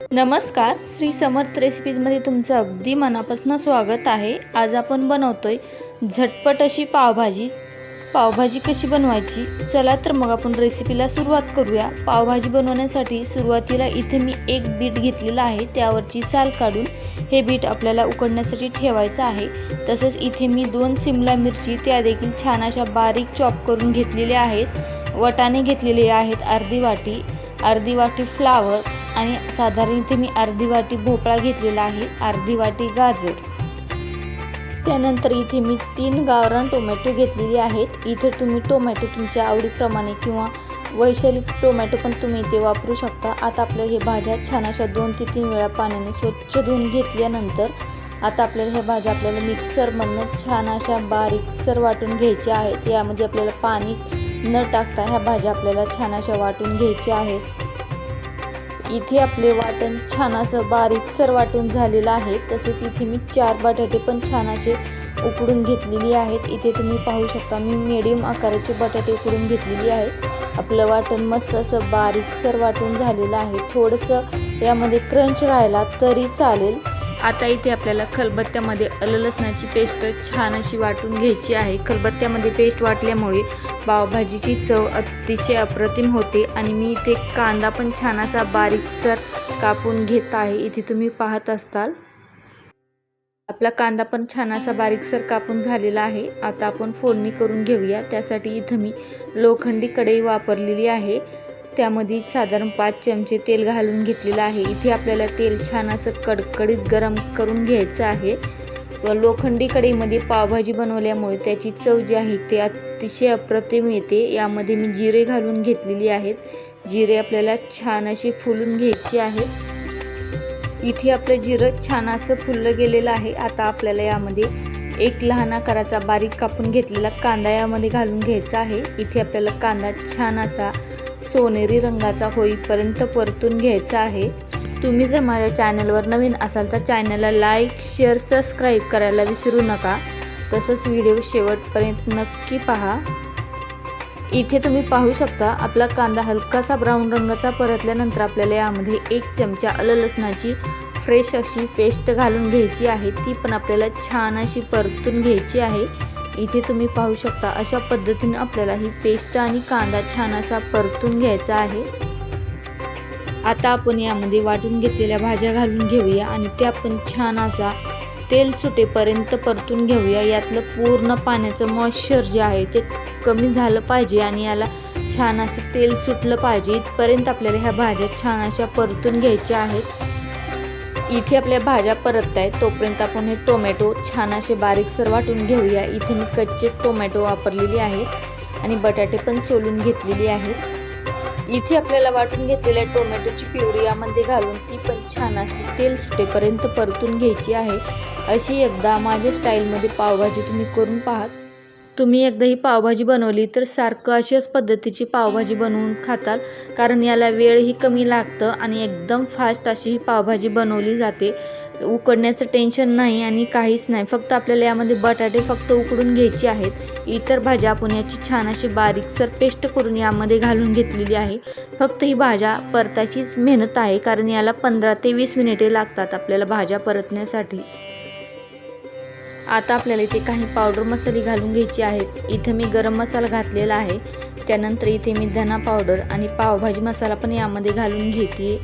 नमस्कार श्री समर्थ रेसिपीजमध्ये तुमचं अगदी मनापासून स्वागत आहे. आज आपण बनवतोय झटपट अशी पावभाजी. पावभाजी कशी बनवायची? चला तर मग आपण रेसिपीला सुरुवात करूया. पावभाजी बनवण्यासाठी सुरुवातीला इथे मी एक बीट घेतलेलं आहे त्यावरची साल काढून हे बीट आपल्याला उकडण्यासाठी ठेवायचं आहे. तसेच इथे मी दोन सिमला मिरची त्या देखील छान अशा बारीक चॉप करून घेतलेल्या आहेत. वटाणे घेतलेले आहेत अर्धी वाटी. अर्धी वाटी फ्लावर. आणि साधारण इथे मी अर्धी वाटी भोपळा घेतलेला आहे अर्धी वाटी गाजर. त्यानंतर इथे मी तीन गावरान टोमॅटो घेतलेली आहेत. इथे तुम्ही टोमॅटो तुमच्या आवडीप्रमाणे किंवा वैशाली टोमॅटो पण तुम्ही इथे वापरू शकता. आता आपल्याला हे भाज्या छान अशा दोन ते तीन वेळा पाण्याने स्वच्छ धुवून घेतल्यानंतर आता आपल्याला ह्या भाज्या आपल्याला मिक्सरमधनं छान अशा बारीकसर वाटून घ्यायच्या आहेत. यामध्ये आपल्याला पाणी न टाकता ह्या भाज्या आपल्याला छान अशा वाटून घ्यायच्या आहेत. इथे आपले वाटण छान असं बारीकसर वाटून झालेलं आहे. तसेच इथे मी चार बटाटे पण छान असे उकडून घेतलेली आहेत. इथे तुम्ही पाहू शकता मी मिडियम आकाराचे बटाटे उकडून घेतलेली आहेत. आपलं वाटण मस्त असं बारीकसर वाटून झालेलं आहे. थोडंसं यामध्ये क्रंच राहिला तरी चालेल. आता इथे आपल्याला खलबत्त्यामध्ये आलं लसणाची पेस्ट छान अशी वाटून घ्यायची आहे. खलबत्त्यामध्ये पेस्ट वाटल्यामुळे पावभाजीची चव अतिशय अप्रतिम होते आणि मी इथे कांदा पण छान असा बारीकसर कापून घेत आहे. इथे तुम्ही पाहत असताल. आपला कांदा पण छान असा बारीकसर कापून झालेला आहे. आता आपण फोडणी करून घेऊया. त्यासाठी इथं मी लोखंडी कढई वापरलेली आहे. त्यामध्ये साधारण पाच चमचे तेल घालून घेतलेलं आहे. इथे आपल्याला तेल छान असं कडकडीत गरम करून घ्यायचं आहे. व लोखंडी कढईमध्ये पावभाजी बनवल्यामुळे त्याची चव जी आहे ते अतिशय अप्रतिम येते. यामध्ये मी जिरे घालून घेतलेली आहेत. जिरे आपल्याला छान अशी फुलून घ्यायची आहेत इथे आपलं जिरं छान असं फुललं गेलेलं आहे. आता आपल्याला यामध्ये एक लहान आकाराचा बारीक कापून घेतलेला कांदा यामध्ये घालून घ्यायचा आहे. इथे आपल्याला कांदा छान असा सोनेरी रंगाचा होईपर्यंत परतून घ्यायचा आहे. तुम्ही जर माझ्या चॅनलवर नवीन असाल तर चॅनलला लाईक शेअर सबस्क्राईब करायला विसरू नका. तसंच व्हिडिओ शेवटपर्यंत नक्की पहा. इथे तुम्ही पाहू शकता आपला कांदा हलकासा ब्राऊन रंगाचा परतल्यानंतर आपल्याला यामध्ये एक चमचा आलं लसणाची फ्रेश अशी पेस्ट घालून घ्यायची आहे. ती पण आपल्याला छान अशी परतून घ्यायची आहे. इथे तुम्ही पाहू शकता अशा पद्धतीने आपल्याला ही पेस्ट आणि कांदा छान असा परतून घ्यायचा आहे. आता आपण यामध्ये वाटून घेतलेल्या भाज्या घालून घेऊया आणि त्या आपण छान असा तेल सुटेपर्यंत परतून घेऊया. यातलं पूर्ण पाण्याचं मॉइश्चर जे आहे ते कमी झालं पाहिजे आणि याला छान असं तेल सुटलं पाहिजे. इथपर्यंत आपल्याला ह्या भाज्या छान अशा परतून घ्यायच्या आहेत. इथे आपल्या भाज्या परत आहेत तोपर्यंत आपण हे टोमॅटो छान असे बारीकसर वाटून घेऊया. इथे मी कच्चेच टोमॅटो वापरलेले आहेत आणि बटाटे पण सोलून घेतलेली आहेत. इथे आपल्याला वाटून घेतलेल्या टोमॅटोची प्युरी यामध्ये घालून ती पण छान अशी तेल सुटेपर्यंत परतून घ्यायची आहे. अशी एकदा माझ्या स्टाईलमध्ये पावभाजी तुम्ही करून पाहात. तुम्ही एकदा ही पावभाजी बनवली तर सारखं अशाच पद्धतीची पावभाजी बनवून खाताल. कारण याला वेळही कमी लागतं आणि एकदम फास्ट अशी ही पावभाजी बनवली जाते. उकडण्याचं टेन्शन नाही आणि काहीच नाही. फक्त आपल्याला यामध्ये बटाटे फक्त उकडून घ्यायचे आहेत. इतर भाज्या आपण याची छान अशी बारीकसर पेस्ट करून यामध्ये घालून घेतलेली आहे. फक्त ही भाज्या परतायचीच मेहनत आहे. कारण याला पंधरा ते वीस मिनिटे लागतात आपल्याला भाज्या परतण्यासाठी. आता आपल्याला इथे काही पावडर मसाले घालून घ्यायचे आहेत. इथे मी गरम मसाला घातलेला आहे. त्यानंतर इथे मी धना पावडर आणि पावभाजी मसाला पण यामध्ये घालून घेते.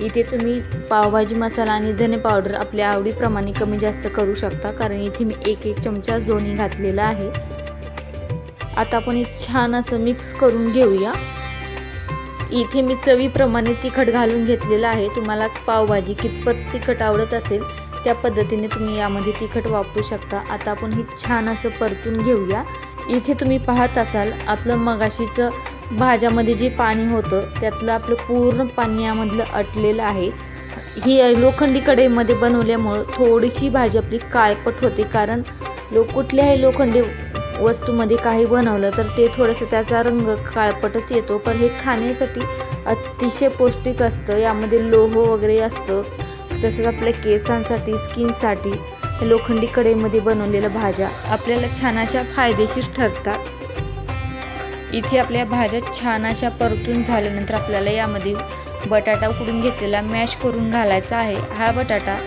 इथे तुम्ही पावभाजी मसाला आणि धने पावडर आपल्या आवडीप्रमाणे कमी जास्त करू शकता. कारण इथे मी एक एक चमचा दोन्ही घातलेला आहे. आता आपण हे छान असं मिक्स करून घेऊया. इथे मी चवीप्रमाणे तिखट घालून घेतलेलं आहे. तुम्हाला पावभाजी कितपत तिखट आवडत असेल त्या पद्धतीने तुम्ही यामध्ये तिखट वापरू शकता. आता आपण हे छान असं परतून घेऊया. इथे तुम्ही पाहत असाल आपलं मगाशीचं भाज्यामध्ये जे पाणी होतं त्यातलं आपलं पूर्ण पाणी यामधलं अटलेलं आहे. ही लोखंडी कढईमध्ये बनवल्यामुळं थोडीशी भाजी आपली काळपट होते. कारण लो कुठल्याही लोखंडी वस्तूमध्ये काही बनवलं तर ते थोडंसं त्याचा रंग काळपटच येतो. पण हे खाण्यासाठी अतिशय पौष्टिक असतं. यामध्ये लोह वगैरे असतं. तसंच आपल्या केसांसाठी स्किनसाठी लोखंडी कढईमध्ये बनवलेल्या भाज्या आपल्याला छान अशा फायदेशीर ठरतात. इथे आपल्या भाज्या छान अशा परतून झाल्यानंतर आपल्याला यामध्ये बटाटा उकडून घेतलेला मॅश करून घालायचा आहे. हा बटाटा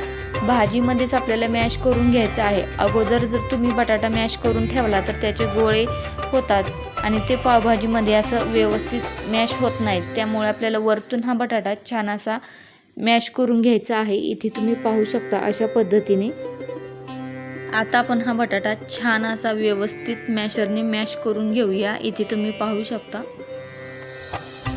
भाजीमध्येच आपल्याला मॅश करून घ्यायचा आहे. अगोदर जर तुम्ही बटाटा मॅश करून ठेवला तर त्याचे गोळे होतात आणि ते पावभाजीमध्ये असं व्यवस्थित मॅश होत नाहीत. त्यामुळे आपल्याला वरतून हा बटाटा छान असा मॅश करून घ्यायचा आहे. इथे तुम्ही पाहू शकता अशा पद्धतीने. आता आपण हा बटाटा छान असा व्यवस्थित मॅशरने मॅश करून घेऊया. इथे तुम्ही पाहू शकता.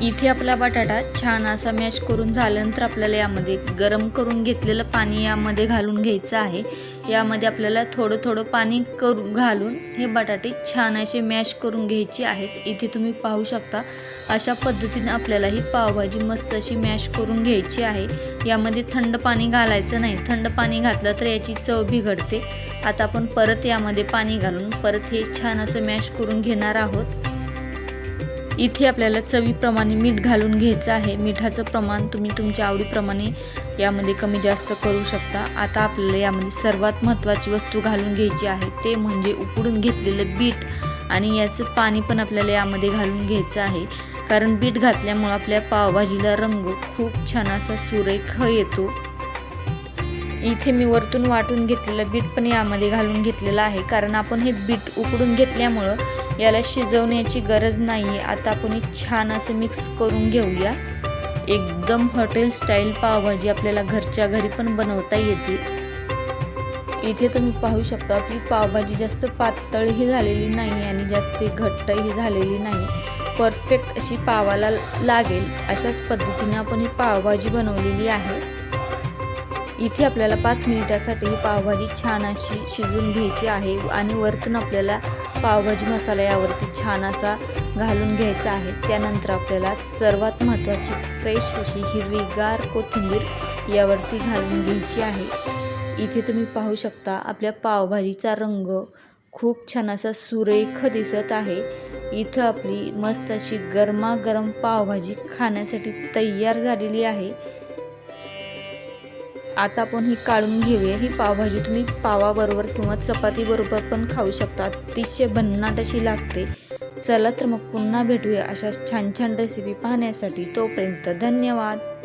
इथे आपला बटाटा छान असा मॅश करून झाल्यानंतर आपल्याला यामध्ये गरम करून घेतलेलं पाणी यामध्ये घालून घ्यायचं आहे. यामध्ये आपल्याला थोडं थोडं पाणी करू घालून हे बटाटे छान असे मॅश करून घ्यायचे आहेत. इथे तुम्ही पाहू शकता अशा पद्धतीने आपल्याला ही पावभाजी मस्त अशी मॅश करून घ्यायची आहे. यामध्ये थंड पाणी घालायचं नाही. थंड पाणी घातलं तर याची चव बिघडते. आता आपण परत यामध्ये पाणी घालून परत हे छान असं मॅश करून घेणार आहोत. इथे आपल्याला चवीप्रमाणे मीठ घालून घ्यायचं आहे. मिठाचं प्रमाण तुम्ही तुमच्या आवडीप्रमाणे यामध्ये कमी जास्त करू शकता. आता आपल्याला यामध्ये सर्वात महत्त्वाची वस्तू घालून घ्यायची आहे. ते म्हणजे उकडून घेतलेलं बीट आणि याचं पाणी पण आपल्याला यामध्ये घालून घ्यायचं आहे. कारण बीट घातल्यामुळं आपल्या पावभाजीला रंग खूप छान असा सुरेख येतो. इथे मी वरतून वाटून घेतलेलं बीट पण यामध्ये घालून घेतलेलं आहे. कारण आपण हे बीट उकडून घेतल्यामुळं याला शिजवण्याची गरज नाही. आहे आता आपण हे छान असं मिक्स करून घेऊया. एकदम हॉटेल स्टाईल पावभाजी आपल्याला घरच्या घरी पण बनवता येते. इथे तुम्ही पाहू शकता आपली पावभाजी जास्त पातळही झालेली नाही आणि जास्त घट्टही झालेली नाही. परफेक्ट अशी पावाला लागेल. अशाच पद्धतीने आपण ही पावभाजी बनवलेली आहे. इथे आपल्याला पाच मिनिटासाठी ही पावभाजी छान अशी शिजवून घ्यायची आहे आणि वरतून आपल्याला पावभाजी मसाला यावरती छान असा घालून घ्यायचा आहे. त्यानंतर आपल्याला सर्वात महत्त्वाची फ्रेश अशी हिरवीगार कोथिंबीर यावरती घालून घ्यायची आहे. इथे तुम्ही पाहू शकता आपल्या पावभाजीचा रंग खूप छान असा सुरेख दिसत आहे. इथं आपली मस्त अशी गरमागरम पावभाजी खाण्यासाठी तयार झालेली आहे. आता आपण ही काढून घेऊया. ही पावभाजी तुम्ही पावाबरोबर किंवा चपातीबरोबर पण खाऊ शकता. अतिशय भन्नाट अशी लागते. चला तर मग पुन्हा भेटूया अशा छान छान रेसिपी पाहण्यासाठी. तोपर्यंत धन्यवाद.